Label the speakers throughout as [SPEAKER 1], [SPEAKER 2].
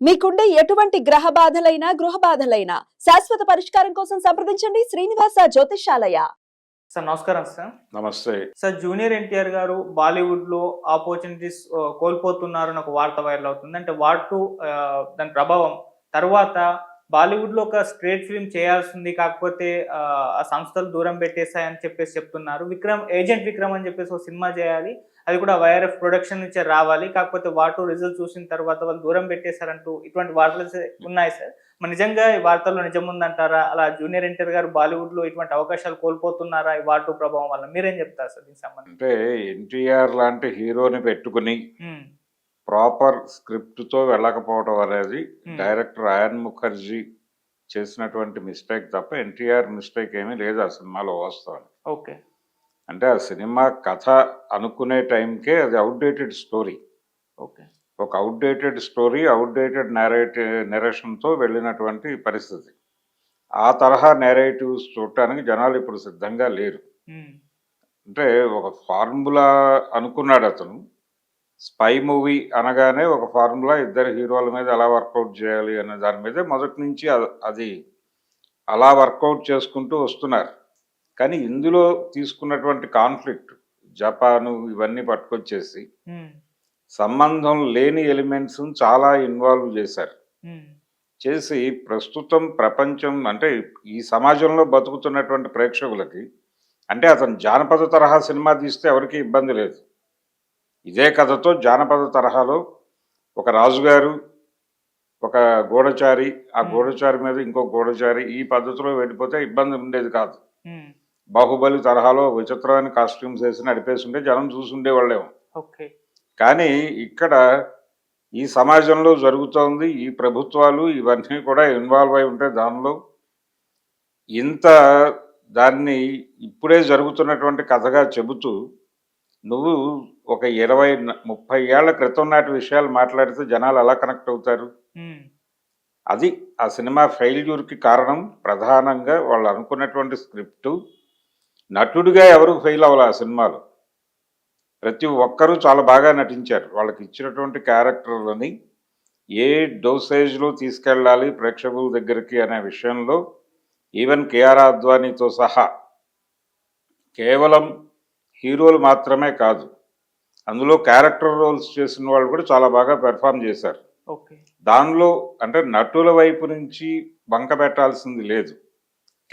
[SPEAKER 1] మీకుండే ఎటువంటి గ్రహ బాధలైనా గృహ బాధలైనా శాశ్వత పరిష్కారం కోసం సంప్రదించండి శ్రీనివాస జ్యోతిషాలయ
[SPEAKER 2] సార్ నమస్కారం సార్.
[SPEAKER 3] నమస్తే.
[SPEAKER 2] సార్ జూనియర్ ఎన్టీఆర్ గారు బాలీవుడ్లో ఆపర్చునిటీస్ కోల్పోతున్నారు అని ఒక వార్త వైరల్ అవుతుంది. అంటే వాటు దాని ప్రభావం. తర్వాత బాలీవుడ్లో ఒక స్ట్రేట్ ఫిల్మ్ చేయాల్సింది కాకపోతే ఆ, ఆ సంస్థలు దూరం పెట్టేశాయని చెప్పేసి చెప్తున్నారు. విక్రమ్ ఏజెంట్ విక్రమ్ అని చెప్పేసి ఒక సినిమా చేయాలి. అది కూడా వైఆర్ఎఫ్ ప్రొడక్షన్ నుంచే రావాలి. కాకపోతే వాటు రిజల్ట్ చూసిన తర్వాత వాళ్ళు దూరం పెట్టేశారంటూ ఇటువంటి వార్తలు ఉన్నాయి సార్. మరి నిజంగా ఈ వార్తల్లో నిజం ఉందంటారా అలా జూనియర్ ఎన్టీఆర్ గారు బాలీవుడ్లో ఇటువంటి అవకాశాలు కోల్పోతున్నారా ఈ వాటు ప్రభావం వల్ల? మీరేం చెప్తారు సార్ దీనికి సంబంధించి?
[SPEAKER 3] అంటే ఎన్టీఆర్ లాంటి హీరోని పెట్టుకుని ప్రాపర్ స్క్రిప్ట్తో వెళ్ళకపోవడం అనేది. డైరెక్టర్ అయాన్ ముఖర్జీ చేసినటువంటి మిస్టేక్ తప్ప ఎన్టీఆర్ మిస్టేక్ ఏమీ లేదు ఆ సినిమాలో వాస్తవం
[SPEAKER 2] ఓకే.
[SPEAKER 3] అంటే ఆ సినిమా కథ అనుకునే టైంకే అది అవుట్డేటెడ్ స్టోరీ
[SPEAKER 2] ఓకే.
[SPEAKER 3] ఒక అవుట్డేటెడ్ స్టోరీ అవుట్డేటెడ్ నేరేటి నెరేషన్తో వెళ్ళినటువంటి పరిస్థితి. ఆ తరహా నేరేటివ్స్ చూడటానికి జనాలు ఇప్పుడు సిద్ధంగా లేరు. అంటే ఒక ఫార్ములా అనుకున్నాడు అతను. స్పై మూవీ అనగానే ఒక ఫార్ములా ఇద్దరు హీరోల మీద ఎలా వర్కౌట్ చేయాలి అనే దాని మీదే మొదటి నుంచి అది అలా వర్కౌట్ చేసుకుంటూ వస్తున్నారు. కానీ ఇందులో తీసుకున్నటువంటి కాన్ఫ్లిక్ట్ జపాను ఇవన్నీ పట్టుకొచ్చేసి సంబంధం లేని ఎలిమెంట్స్ చాలా ఇన్వాల్వ్ చేశారు. చేసి ప్రస్తుతం ప్రపంచం అంటే ఈ సమాజంలో బతుకుతున్నటువంటి ప్రేక్షకులకి అంటే అతను జానపద తరహా సినిమా తీస్తే ఎవరికి ఇబ్బంది లేదు. ఇదే కథతో జానపద తరహాలో ఒక రాజుగారు ఒక గూఢచారి ఆ. గూఢచారి మీద ఇంకో గూఢచారి ఈ పద్ధతిలో వెళ్ళిపోతే ఇబ్బంది ఉండేది కాదు. బాహుబలి తరహాలో విచిత్రమైన కాస్ట్యూమ్స్ వేసి నడిపేసి ఉంటే జనం చూసుండేవాళ్ళేమో
[SPEAKER 2] ఓకే.
[SPEAKER 3] కానీ ఇక్కడ ఈ సమాజంలో జరుగుతోంది ఈ ప్రభుత్వాలు ఇవన్నీ కూడా ఇన్వాల్వ్ అయి ఉంటాయి దానిలో ఇంత దాన్ని ఇప్పుడే జరుగుతున్నటువంటి కథగా చెబుతూ నువ్వు ఒక ఇరవై ముప్పై ఏళ్ళ క్రితం నాటి విషయాలు మాట్లాడితే జనాలు ఎలా కనెక్ట్ అవుతారు? అది ఆ సినిమా ఫెయిల్యూర్కి కారణం ప్రధానంగా వాళ్ళు అనుకున్నటువంటి స్క్రిప్టు నటుడిగా ఎవరు ఫెయిల్ అవ్వాలి ఆ సినిమాలో? ప్రతి ఒక్కరూ చాలా బాగా నటించారు. వాళ్ళకి ఇచ్చినటువంటి క్యారెక్టర్లని ఏ డోసేజ్లో తీసుకెళ్ళాలి ప్రేక్షకుల దగ్గరికి అనే విషయంలో ఈవెన్ కేఆర్ అద్వానీతో సహా కేవలం హీరోలు మాత్రమే కాదు అందులో క్యారెక్టర్ రోల్స్ చేసిన వాళ్ళు కూడా చాలా బాగా పెర్ఫామ్ చేశారు. దానిలో అంటే నటుల వైపు నుంచి వంక పెట్టాల్సింది లేదు.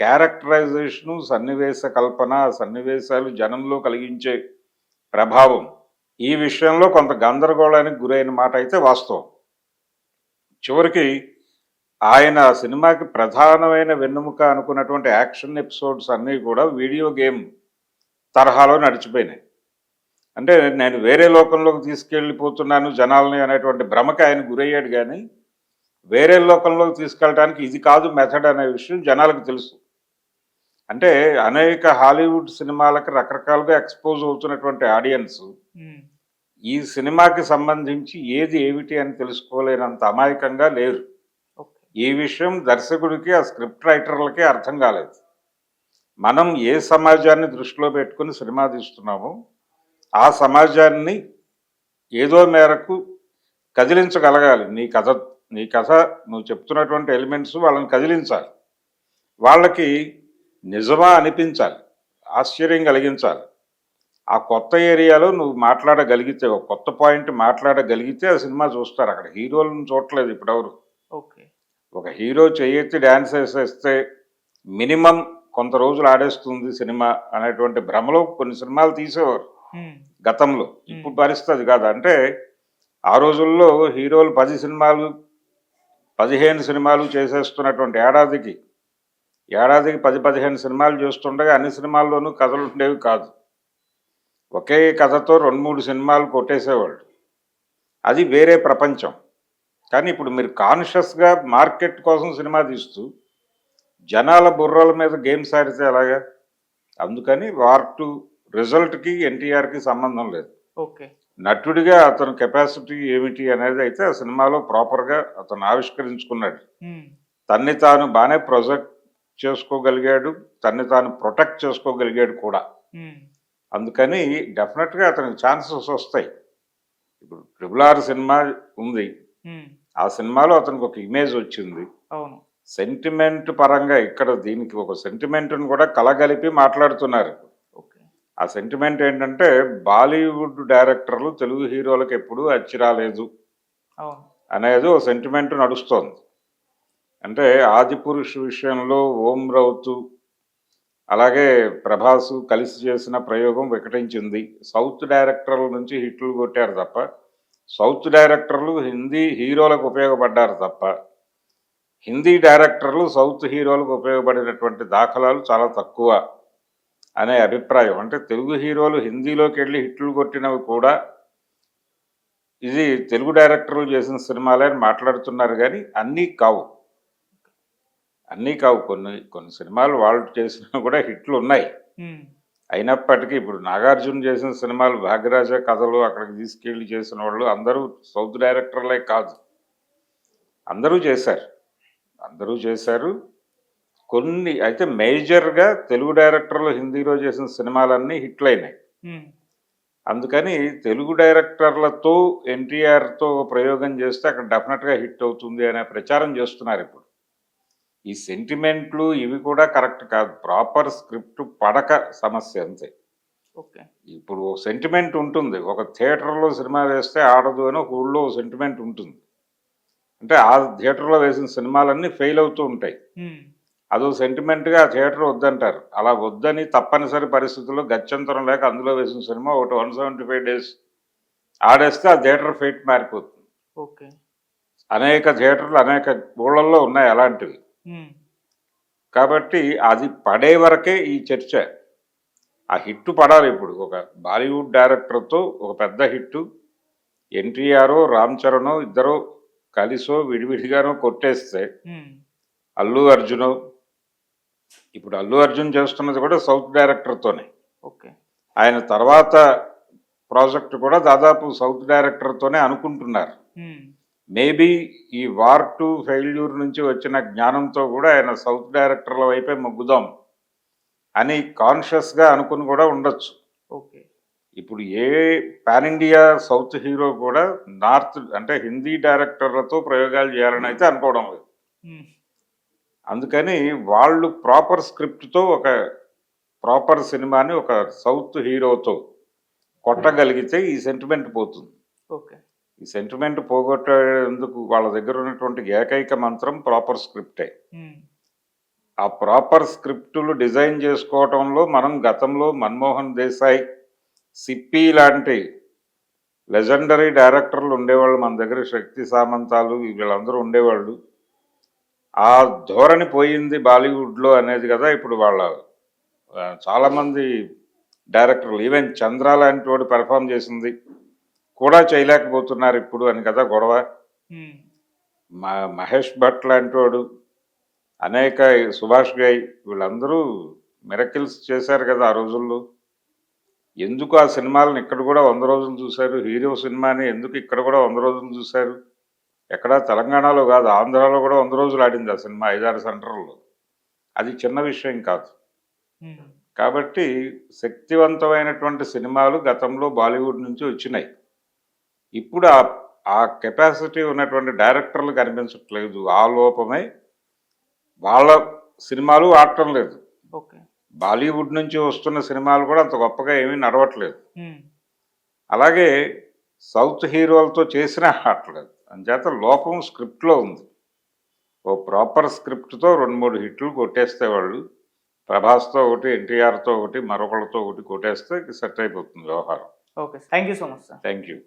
[SPEAKER 3] క్యారెక్టరైజేషను సన్నివేశ కల్పన సన్నివేశాలు జనంలో కలిగించే ప్రభావం ఈ విషయంలో కొంత గందరగోళానికి గురైన మాట అయితే వాస్తవం. చివరికి ఆయన సినిమాకి ప్రధానమైన వెన్నెముక అనుకున్నటువంటి యాక్షన్ ఎపిసోడ్స్ అన్నీ కూడా వీడియో గేమ్ తరహాలో నడిచిపోయినాయి. అంటే నేను వేరే లోకంలోకి తీసుకెళ్ళిపోతున్నాను జనాల్ని అనేటువంటి భ్రమకి ఆయన గురయ్యాడు కానీ వేరే లోకంలోకి తీసుకెళ్ళడానికి ఇది కాదు మెథడ్ అనే విషయం జనాలకు తెలుసు. అంటే అనేక హాలీవుడ్ సినిమాలకు రకరకాలుగా ఎక్స్పోజ్ అవుతున్నటువంటి ఆడియన్స్ ఈ సినిమాకి సంబంధించి ఏది ఏమిటి అని తెలుసుకోలేనంత అమాయకంగా లేరు. ఈ విషయం దర్శకుడికి ఆ స్క్రిప్ట్ రైటర్లకి అర్థం కాలేదు. మనం ఏ సమాజాన్ని దృష్టిలో పెట్టుకుని సినిమా తీస్తున్నామో ఆ సమాజాన్ని ఏదో మేరకు కదిలించగలగాలి. నీ కథ నీ కథ నువ్వు చెప్తున్నటువంటి ఎలిమెంట్స్ వాళ్ళని కదిలించాలి. వాళ్ళకి నిజమా అనిపించాలి. ఆశ్చర్యం కలిగించాలి. ఆ కొత్త ఏరియాలో నువ్వు మాట్లాడగలిగితే ఒక కొత్త పాయింట్ మాట్లాడగలిగితే ఆ సినిమా చూస్తారు. అక్కడ హీరోలను చూడట్లేదు ఇప్పుడెవరు?
[SPEAKER 2] ఓకే.
[SPEAKER 3] ఒక హీరో చేయెత్తి డ్యాన్స్ వేసేస్తే మినిమం కొంత రోజులు ఆడేస్తుంది సినిమా అనేటువంటి భ్రమలో కొన్ని సినిమాలు తీసేవారు. గతంలో. ఇప్పుడు పరిస్థితి కాదు. అంటే ఆ రోజుల్లో హీరోలు పది సినిమాలు పదిహేను సినిమాలు చేసేస్తున్నటువంటి ఏడాదికి ఏడాదికి పది పదిహేను సినిమాలు చేస్తుండగా అన్ని సినిమాల్లోనూ కథలు ఉండేవి కాదు. ఒకే కథతో రెండు మూడు సినిమాలు కొట్టేసేవాళ్ళు. అది వేరే ప్రపంచం. కానీ ఇప్పుడు మీరు కాన్షియస్గా మార్కెట్ కోసం సినిమా తీస్తూ జనాల బుర్రల మీద గేమ్స్ ఆడితే ఎలాగా? అందుకని వార్ టు రిజల్ట్కి ఎన్టీఆర్కి సంబంధం లేదు.
[SPEAKER 2] ఓకే.
[SPEAKER 3] నటుడిగా అతని కెపాసిటీ ఏమిటి అనేది అయితే ఆ సినిమాలో ప్రాపర్గా అతను ఆవిష్కరించుకున్నాడు. తన్ని తాను బాగానే ప్రొజెక్ట్ చేసుకోగలిగాడు తన్ని తాను ప్రొటెక్ట్ చేసుకోగలిగాడు కూడా.
[SPEAKER 2] ఉమ్,
[SPEAKER 3] అందుకని డెఫినెట్గా అతనికి ఛాన్సెస్ వస్తాయి. ఇప్పుడు ట్రిపుల్ ఆర్ సినిమా ఉంది.
[SPEAKER 2] ఉమ్,
[SPEAKER 3] ఆ సినిమాలో అతనికి ఒక ఇమేజ్ వచ్చింది.
[SPEAKER 2] అవును.
[SPEAKER 3] సెంటిమెంట్ పరంగా ఇక్కడ దీనికి ఒక సెంటిమెంట్ను కూడా కలగలిపి మాట్లాడుతున్నారు. ఆ సెంటిమెంట్ ఏంటంటే బాలీవుడ్ డైరెక్టర్లు తెలుగు హీరోలకు ఎప్పుడూ అచ్చి రాలేదు.
[SPEAKER 2] అవును.
[SPEAKER 3] అనేది ఒక సెంటిమెంట్ నడుస్తోంది. అంటే ఆదిపురుష్ విషయంలో ఓం రౌతు అలాగే ప్రభాసు కలిసి చేసిన ప్రయోగం వికటించింది. సౌత్ డైరెక్టర్ల నుంచి హిట్లు కొట్టారు తప్ప సౌత్ డైరెక్టర్లు హిందీ హీరోలకు ఉపయోగపడ్డారు తప్ప హిందీ డైరెక్టర్లు సౌత్ హీరోలకు ఉపయోగపడినటువంటి దాఖలాలు చాలా తక్కువ అనే అభిప్రాయం. అంటే తెలుగు హీరోలు హిందీలోకి వెళ్ళి హిట్లు కొట్టినవి కూడా ఇది తెలుగు డైరెక్టర్లు చేసిన సినిమాలే అని మాట్లాడుతున్నారు కానీ అన్నీ కావు. అన్నీ కావు కొన్ని కొన్ని సినిమాలు వాళ్ళు చేసినా కూడా హిట్లు ఉన్నాయి అయినప్పటికీ ఇప్పుడు నాగార్జున చేసిన సినిమాలు భాగ్యరాజ కథలు అక్కడికి తీసుకెళ్ళి చేసిన వాళ్ళు అందరూ సౌత్ డైరెక్టర్లే కాదు. అందరూ చేశారు. అందరూ చేశారు. కొన్ని అయితే మేజర్గా తెలుగు డైరెక్టర్లు హిందీలో చేసిన సినిమాలన్నీ హిట్లు అయినాయి
[SPEAKER 2] ఉమ్,
[SPEAKER 3] అందుకని తెలుగు డైరెక్టర్లతో ఎన్టీఆర్తో ప్రయోగం చేస్తే అక్కడ డెఫినెట్గా హిట్ అవుతుంది అనే ప్రచారం చేస్తున్నారు ఇప్పుడు. ఈ సెంటిమెంట్లు ఇవి కూడా కరెక్ట్ కాదు. ప్రాపర్ స్క్రిప్ట్ పడక సమస్య అంతే.
[SPEAKER 2] ఓకే.
[SPEAKER 3] ఇప్పుడు సెంటిమెంట్ ఉంటుంది. ఒక థియేటర్లో సినిమా వేస్తే ఆడదు అని ఒక ఊళ్ళో సెంటిమెంట్ ఉంటుంది. అంటే ఆ థియేటర్లో వేసిన సినిమాలన్నీ ఫెయిల్ అవుతూ ఉంటాయి. అదో సెంటిమెంట్గా ఆ థియేటర్ వద్దంటారు. అలా వద్దని తప్పనిసరి పరిస్థితుల్లో గత్యంతరం లేక అందులో వేసిన సినిమా ఒకటి వన్ సెవెంటీ ఫైవ్ డేస్ ఆడేస్తే ఆ థియేటర్ ఫేట్ మారిపోతుంది.
[SPEAKER 2] ఓకే.
[SPEAKER 3] అనేక థియేటర్లు అనేక ఊళ్ళల్లో ఉన్నాయి అలాంటివి. కాబట్టి అది పడే వరకే ఈ చర్చ. ఆ హిట్ పడాలి ఇప్పుడు. ఒక బాలీవుడ్ డైరెక్టర్తో ఒక పెద్ద హిట్ ఎన్టీఆర్ రామ్ చరణ్ ఇద్దరు కలిసో విడివిడిగానో కొట్టేస్తే అల్లు అర్జున్ ఇప్పుడు అల్లు అర్జున్ చేస్తున్నది కూడా సౌత్ డైరెక్టర్తోనే.
[SPEAKER 2] ఓకే.
[SPEAKER 3] ఆయన తర్వాత ప్రాజెక్ట్ కూడా దాదాపు సౌత్ డైరెక్టర్తోనే అనుకుంటున్నారు. మేబీ ఈ వార్ టు ఫెయిల్యూర్ నుంచి వచ్చిన జ్ఞానంతో కూడా ఆయన సౌత్ డైరెక్టర్ల వైపే మొగ్గుదాం అని కాన్షియస్గా అనుకుని కూడా ఉండొచ్చు.
[SPEAKER 2] ఓకే.
[SPEAKER 3] ఇప్పుడు ఏ పాన్ ఇండియా సౌత్ హీరో కూడా నార్త్ అంటే హిందీ డైరెక్టర్లతో ప్రయోగాలు చేయాలని అయితే అనుకోవడం లేదు. అందుకని వాళ్ళు ప్రాపర్ స్క్రిప్ట్తో ఒక ప్రాపర్ సినిమాని ఒక సౌత్ హీరోతో కొట్టగలిగితే ఈ సెంటిమెంట్ పోతుంది.
[SPEAKER 2] ఓకే.
[SPEAKER 3] ఈ సెంటిమెంట్ పోగొట్టేందుకు వాళ్ళ దగ్గర ఉన్నటువంటి ఏకైక మంత్రం ప్రాపర్ స్క్రిప్టే ఆ ప్రాపర్ స్క్రిప్టులు డిజైన్ చేసుకోవటంలో మనం గతంలో మన్మోహన్ దేశాయ్ సిప్పి లాంటి లెజెండరీ డైరెక్టర్లు ఉండేవాళ్ళు మన దగ్గర శక్తి సామంతాలు వీళ్ళందరూ ఉండేవాళ్ళు. ఆ ధోరణి పోయింది బాలీవుడ్లో అనేది కదా ఇప్పుడు వాళ్ళ చాలామంది డైరెక్టర్లు ఈవెన్ చంద్ర లాంటి వాడు పెర్ఫామ్ చేసింది. కూడా చేయలేకపోతున్నారు ఇప్పుడు అని కదా గొడవ. మ- మహేష్ భట్ లాంటి వాడు అనేక సుభాష్ గై వీళ్ళందరూ మిరకిల్స్ చేశారు కదా ఆ రోజుల్లో. ఎందుకు ఆ సినిమాలను ఇక్కడ కూడా వంద రోజులు చూశారు? హీరో సినిమాని ఎందుకు ఇక్కడ కూడా వంద రోజులు చూశారు? ఎక్కడ తెలంగాణలో కాదు ఆంధ్రాలో కూడా వంద రోజులు ఆడింది ఆ సినిమా ఐదారు సెంటర్లో. అది చిన్న విషయం కాదు. కాబట్టి శక్తివంతమైనటువంటి సినిమాలు గతంలో బాలీవుడ్ నుంచి వచ్చినాయి. ఇప్పుడు ఆ కెపాసిటీ ఉన్నటువంటి డైరెక్టర్లు కనిపించట్లేదు. ఆ లోపమే వాళ్ళ సినిమాలు ఆడటం లేదు. బాలీవుడ్ నుంచి వస్తున్న సినిమాలు కూడా అంత గొప్పగా ఏమీ నడవట్లేదు. అలాగే సౌత్ హీరోలతో చేసినా ఆడట్లేదు. అంచేత లోపం స్క్రిప్ట్లో ఉంది. ఓ ప్రాపర్ స్క్రిప్ట్తో రెండు మూడు హిట్లు కొట్టేస్తే వాళ్ళు ప్రభాస్తో ఒకటి ఎన్టీఆర్తో ఒకటి మరొకళ్ళతో ఒకటి కొట్టేస్తే సెట్ అయిపోతుంది వ్యవహారం.
[SPEAKER 2] Okay thank you so much sir.
[SPEAKER 3] Thank you.